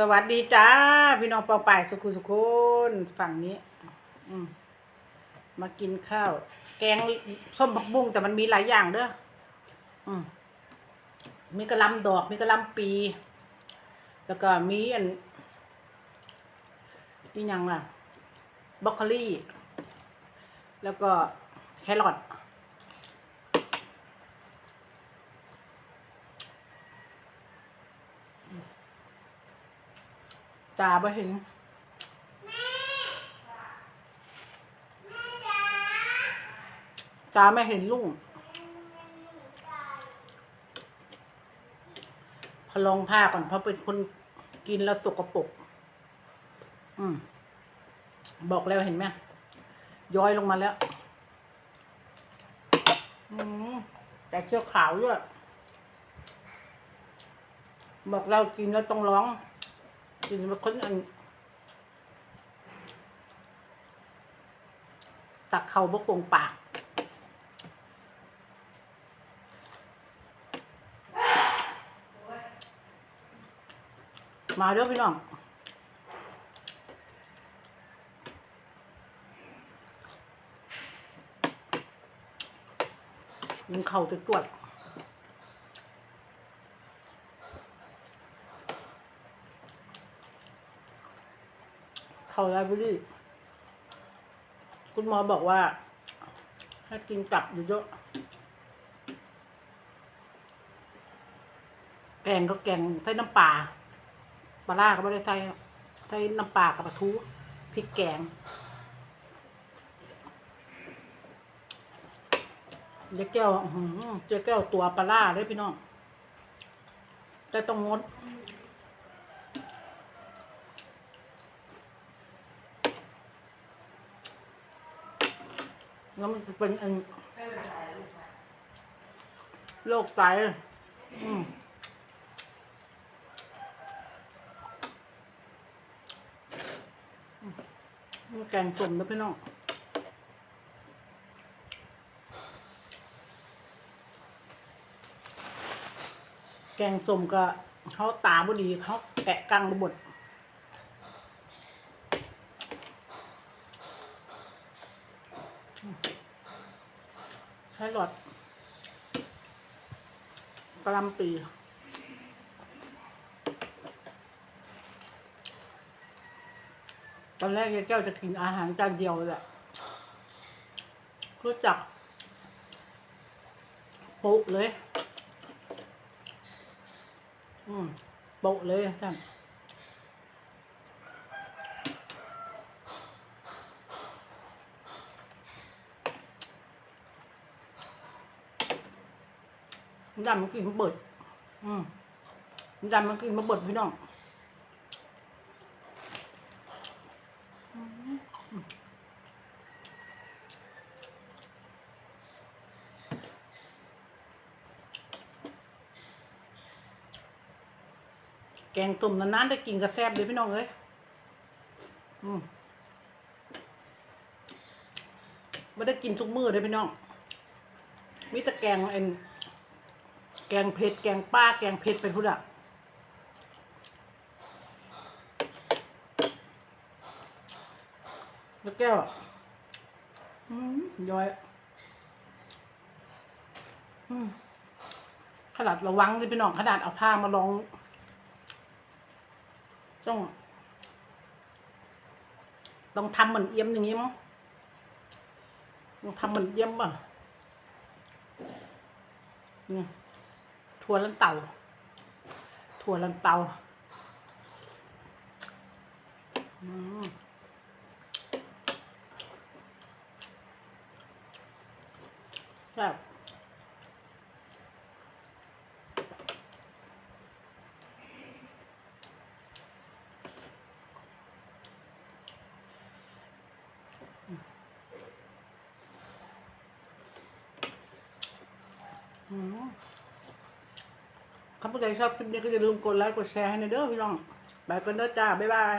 สวัสดีจ้า พี่น้องปองป่ายสุขุสุคนฝั่งนี้ อืมมากินข้าว แกงส้มผักบุ้งแต่มันมีหลายอย่างเด้ออืมมีกระลำดอก มีกระลำปี แล้วก็มีอันนี่ยังล่ะบรอกโคลีแล้วก็แครอท จ่าบ่เห็นตาไม่เห็นลุงพอลองผ้าก่อนเพราะเป็นคนกินแล้วตกกระปรกอืม บอกแล้วเห็นไหมย้อยลงมาแล้ว อืมแต่เขี้ยวขาวด้วยบอกเรากินแล้วต้องร้อง กินมาค้นอัน ตักเขาบกปงปากมาเด้อพี่น้องยิงเข่าจะตรวจ เขาไลบรารีคุณหมอบอกว่า ให้กินกลับอยู่เยอะแกงก็แกงใส่น้ำปลาปลาล่าก็ไม่ได้ใส่ใส่น้ำปลากับปลาทูพริกแกงเจ๊แก้วเจ๊แก้วตัวปลาล่าเลยพี่น้องแต่ต้องงด แล้วมันจะเป็นอันโรคไตอืมแกงส้มนะพี่น้องแกงส้มก็เขาตาบดีเขาแกะกังบด ใช้หลอดกระลำปีตอนแรกยายแก้วจะกินอาหารจานเดียวแหละ รู้จักโปะเลย อืมโปะเลยท่าน ดำมันกินมาเบิด อืมดำมันกินมาเบิดพี่น้องแกงตุ่มนานๆได้กินกระแซบเลยพี่น้องเอ้ยอืมไม่ได้กินทุกมื้อเลยพี่น้อง มีแต่แกงเอ็น แกงเผ็ด แกงป้า แกงเผ็ดเป็นพุทธะแล้วแก้วอะอืมย้อยอืมขนาดระวังเลยพี่น้องขนาดเอาผ้ามาลองต้องต้องทำเหมือนเอี่ยมอย่างนี้มั้งต้องทำเหมือนเอี่ยมป่ะนี่ ถั่วลันเตาถั่วลันเตาอืมแซ่บอืม ถ้าผู้ใดชอบคลิปนี้ก็อย่าลืมกดไลค์กดแชร์ให้หนะเด้อพี่น้องไปกันเด้อจ้าบ๊ายบาย